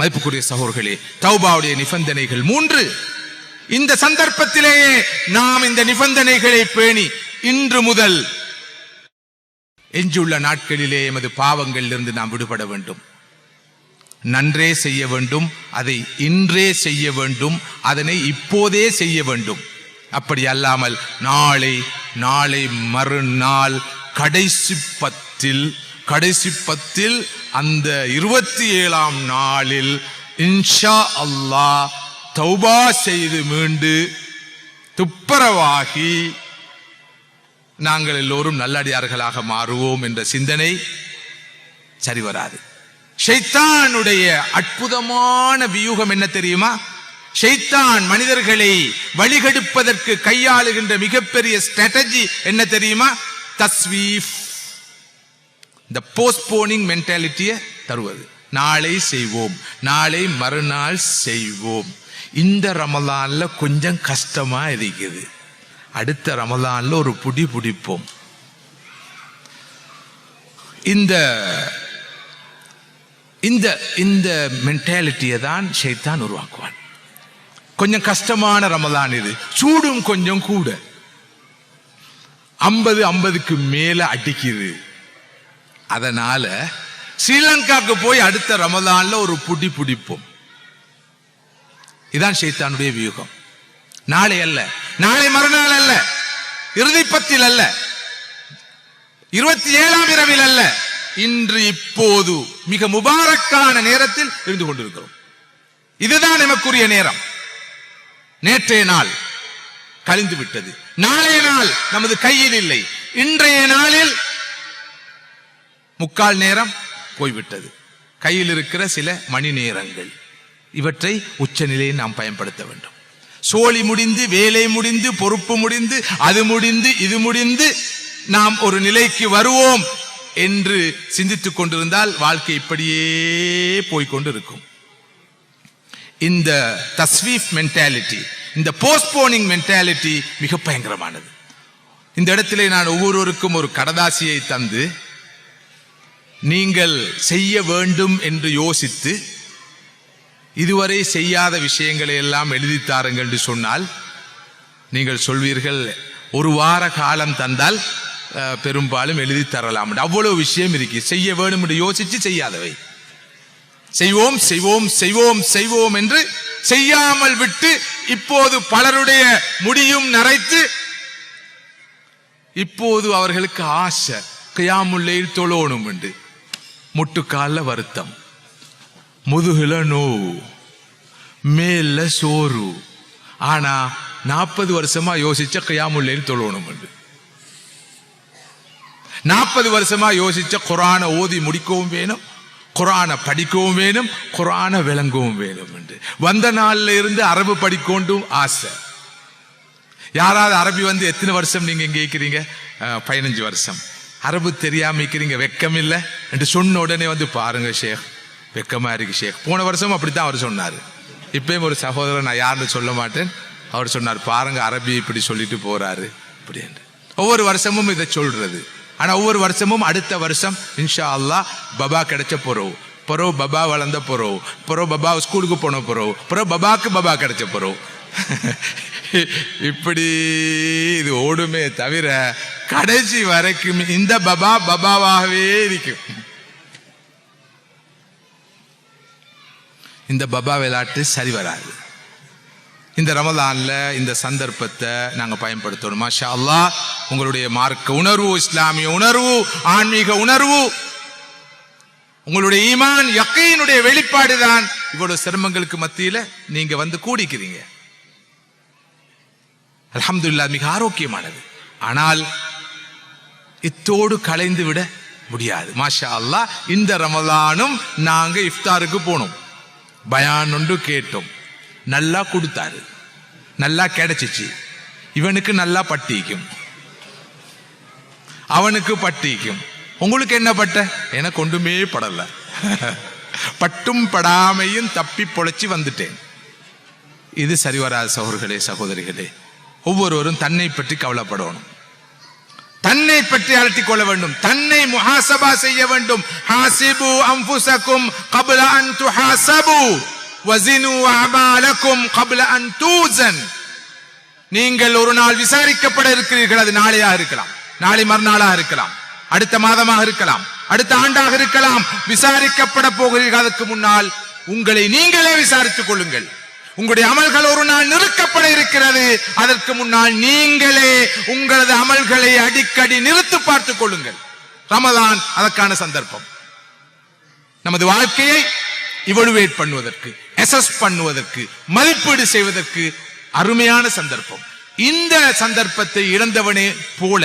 மதிப்புக்குரிய சகோர்களே தௌபாவுடைய நிபந்தனைகள் மூன்று. இந்த சந்தர்ப்பத்திலேயே நாம் இந்த நிபந்தனைகளை பேணி இன்று முதல் எஞ்சியுள்ள நாட்களிலே எமது பாவங்களிலிருந்து நாம் விடுபட வேண்டும். நன்றே செய்ய வேண்டும் அதை இன்றே செய்ய வேண்டும் அதனை இப்போதே செய்ய வேண்டும். அப்படி அல்லாமல் நாளை நாளை மறுநாள் கடைசி பத்தில் கடைசி பத்தில் அந்த இருபத்தி ஏழாம் நாளில் இன்ஷா அல்லாஹ் தௌபா செய்து மீண்டு துப்புரவாகி நாங்கள் எல்லோரும் நல்லடியார்களாக மாறுவோம் என்ற சிந்தனை சரி வராது. ஷைத்தானுடைய அற்புதமான வியூகம் என்ன தெரியுமா? ஷைத்தான் மனிதர்களை வழிகெடுப்பதற்கு கையாளுகின்ற மிகப்பெரிய ஸ்ட்ராட்டஜி என்ன தெரியுமா? தஸ்வீஃப். இந்த போஸ்ட்போனிங் மென்டாலிட்டியை தருவது. நாளை செய்வோம். நாளை மறுநாள் செய்வோம். இந்த ரமலான்ல கொஞ்சம் கஷ்டமா இருக்குது. அடுத்த ரமலான்ல ஒரு புடி பிடிப்போம். இந்த இந்த இந்த மென்டாலிட்டியை தான் ஷைத்தான் உருவாக்குவான். கொஞ்சம் கஷ்டமான ரமலான் இது. சூடும் கொஞ்சம் கூட. ஐம்பது ஐம்பதுக்கு மேல அடிக்குது. அதனால ஸ்ரீலங்காக்கு போய் அடுத்த ரமதான்ல ஒரு புடி பிடிப்போம். இதான் சைத்தானுடைய வியூகம். நாளை அல்ல. நாளை மறுநாள் அல்ல. இறுதிப்பத்தில் அல்ல. இருபத்தி ஏழாம் இரவில் அல்ல. இன்று இப்போது மிக முபாரக்கான நேரத்தில் இருந்து கொண்டிருக்கிறோம். இதுதான் நமக்குரிய நேரம். நேற்றைய நாள் கழிந்து விட்டது நாளைய நாள் நமது கையில் இல்லை. இன்றைய நாளில் முக்கால் நேரம் போய்விட்டது. கையில் இருக்கிற சில மணி நேரங்கள் இவற்றை உச்சநிலையில் நாம் பயன்படுத்த வேண்டும். சோழி முடிந்து வேலை முடிந்து பொறுப்பு முடிந்து அது முடிந்து இது முடிந்து நாம் ஒரு நிலைக்கு வருவோம் என்று சிந்தித்துக் கொண்டிருந்தால் வாழ்க்கை இப்படியே போய்க்கொண்டு இருக்கும் இந்த தஸ்வீஃப் மென்டாலிட்டி இந்த போஸ்ட்போனிங் மென்டாலிட்டி மிக பயங்கரமானது. இந்த இடத்திலே நான் ஒவ்வொருவருக்கும் ஒரு கடதாசியை தந்து நீங்கள் செய்ய வேண்டும் என்று யோசித்து இதுவரை செய்யாத விஷயங்களை எல்லாம் எழுதித் தாருங்கள் என்று சொன்னால் நீங்கள் சொல்வீர்கள் ஒரு வார காலம் தந்தால் பெரும்பாலும் எழுதி தரலாம். அவ்வளவு விஷயம் இருக்கு. செய்ய வேண்டும் என்று யோசிச்சு செய்யாதவை. செய்வோம் செய்வோம் செய்வோம் செய்வோம் என்று செய்யாமல் விட்டு இப்போது பலருடைய முடியும் நரைத்து இப்போது அவர்களுக்கு ஆசை கியாமுல்லையில் தொழோணும் என்று. முட்டுக்கால வருத்தம். முதுகுல நோவு. மேல சோறு ஆனா நாற்பது வருஷமா யோசிச்ச கியாமுல்லையில் தொழணும் நாற்பது வருஷமா யோசிச்ச குரானை ஓதி முடிக்கவும் வேணும் குரானை படிக்கவும் வேணும் குரானை விளங்கவும் வேணும் என்று. வந்த நாள்ல இருந்து அரபு படிக்கொண்டும் ஆசை. யாராவது அரபி வந்து எத்தனை வருஷம் நீங்க இங்க இருக்கிறீங்க பதினஞ்சு வருஷம். அரபு தெரியாம இருக்கிறீங்க வெக்கம் இல்லை என்று சொன்ன உடனே வந்து பாருங்க ஷேக் வெக்கமா இருக்கு ஷேக். போன வருஷம் அப்படித்தான் அவர் சொன்னார். இப்பயும் ஒரு சகோதரர் நான் யாருன்னு சொல்ல மாட்டேன். அவர் சொன்னார் பாருங்க அரபி இப்படி சொல்லிட்டு போறாரு. இப்படி என்று. ஒவ்வொரு வருஷமும் இதை சொல்றது. ஆனா ஒவ்வொரு வருஷமும் அடுத்த வருஷம் இன்ஷா அல்லாஹ் பபா கிடைச்ச போறோம் பொறோ பபா வளர்ந்த போறோம் பொறோ பபா ஸ்கூலுக்கு போன போறோம் பொறோ பபாக்கு பபா கிடைச்ச போறோம் இப்படி இது ஓடுமே தவிர கடைசி வரைக்கும் இந்த பபா பபாவாகவே இருக்கும். இந்த பபா விளையாட்டு சரி வராது. இந்த ரமலான்ல இந்த சந்தர்ப்பத்தை நாங்க பயன்படுத்தணும். மாஷா அல்லாஹ் உங்களுடைய மார்க்க உணர்வு இஸ்லாமிய உணர்வு ஆன்மீக உணர்வு உங்களுடைய ஈமான் யக்கையினுடைய வெளிப்பாடு தான் இவ்வளவு சிரமங்களுக்கு மத்தியில நீங்க வந்து கூடிக்கிறீங்க. அலமதுல்லா மிக ஆரோக்கியமானது. ஆனால் இத்தோடு கலைந்து விட முடியாது. மாஷா அல்லா இந்த ரமலானும் நாங்க இஃப்தாருக்கு போனோம். பயான் ஒன்று கேட்டோம். நல்லா கொடுத்தாரு. நல்லா கிடைச்சிச்சு. இவனுக்கு நல்லா பட்டிக்கும். அவனுக்கு பட்டிக்கும். உங்களுக்கு என்ன பட்ட? எனக்கு ஒன்றுமே படல. பட்டும் படாமையும் தப்பி பொழைச்சி வந்துட்டேன். இது சரி சகோதரர்களே சகோதரிகளே. ஒவ்வொருவரும் தன்னை பற்றி கவலைப்படணும். தன்னை பற்றி அலட்டிக் கொள்ள வேண்டும். தன்னை முஹாசபா செய்ய வேண்டும். ஹாசிபு அம்புசக்கும் கபல அன் துஹாசபு. வசினு அபாலக்கும் கபல அன் தூசன். நீங்கள் ஒரு நாள் விசாரிக்கப்பட இருக்கிறீர்கள். அது நாளையாக இருக்கலாம். நாளை மறுநாளாக இருக்கலாம். அடுத்த மாதமாக இருக்கலாம். அடுத்த ஆண்டாக இருக்கலாம். விசாரிக்கப்பட போகிறீர்கள். அதற்கு முன்னால் உங்களை நீங்களே விசாரித்துக் கொள்ளுங்கள். உங்களுடைய அமல்கள் ஒரு நாள் நிறுக்கப்பட இருக்கிறது. அதற்கு முன்னால் நீங்களே உங்களது அமல்களை அடிக்கடி நிறுத்து பார்த்துக் கொள்ளுங்கள். ரமதான் அதற்கான சந்தர்ப்பம். நமது வாழ்க்கையை இவலுவேட் பண்ணுவதற்கு அசஸ் பண்ணுவதற்கு மதிப்பீடு செய்வதற்கு அருமையான சந்தர்ப்பம். இந்த சந்தர்ப்பத்தை இழந்தவனே போல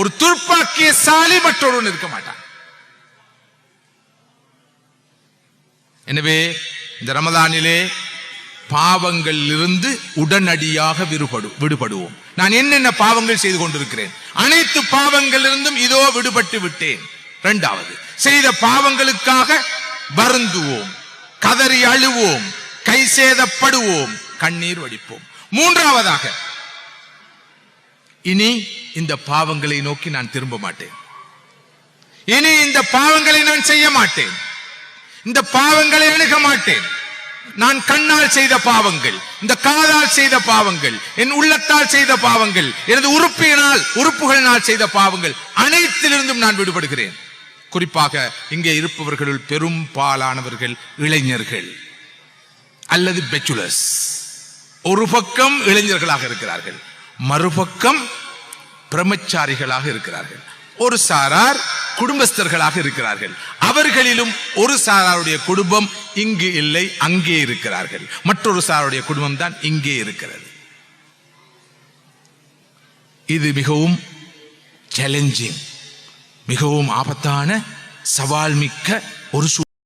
ஒரு துர்ப்பாக்கிய சாலி மற்றொருவன் இருக்க மாட்டான். எனவே இந்த ரமதானிலே பாவங்களில் இருந்து உடனடியாக விடுபடு விடுபடுவோம். நான் என்னென்ன பாவங்கள் செய்து கொண்டிருக்கிறேன்? அனைத்து பாவங்களிலிருந்தும் இதோ விடுபட்டு விட்டேன். இரண்டாவது செய்த பாவங்களுக்காக வருந்துவோம். கதறி அழுவோம். கை சேதப்படுவோம். கண்ணீர் வடிப்போம். மூன்றாவதாக இனி இந்த பாவங்களை நோக்கி நான் திரும்ப மாட்டேன். இனி இந்த பாவங்களை நான் செய்ய மாட்டேன். இந்த பாவங்களை அணுக மாட்டேன். நான் கண்ணால் செய்த பாவங்கள் இந்த காதால் செய்த பாவங்கள் என் உள்ளத்தால் செய்த பாவங்கள் எனது உறுப்பினால் உறுப்புகளினால் செய்த பாவங்கள் அனைத்திலிருந்தும் நான் விடுபடுகிறேன். குறிப்பாக இங்கே இருப்பவர்களுள் பெரும் பாலானவர்கள் இளைஞர்கள் அல்லது பெச்சுலர்ஸ். ஒரு பக்கம் இளைஞர்களாக இருக்கிறார்கள் மறுபக்கம் பிரம்மச்சாரிகளாக இருக்கிறார்கள். ஒரு சாரார் குடும்பஸ்தர்களாக இருக்கிறார்கள். அவர்களிலும் ஒரு சாராருடைய குடும்பம் இங்கு இல்லை அங்கே இருக்கிறார்கள். மற்றொரு சாருடைய குடும்பம் தான் இங்கே இருக்கிறது. இது மிகவும் சேலஞ்சிங் மிகவும் ஆபத்தான சவால் மிக்க ஒரு சூ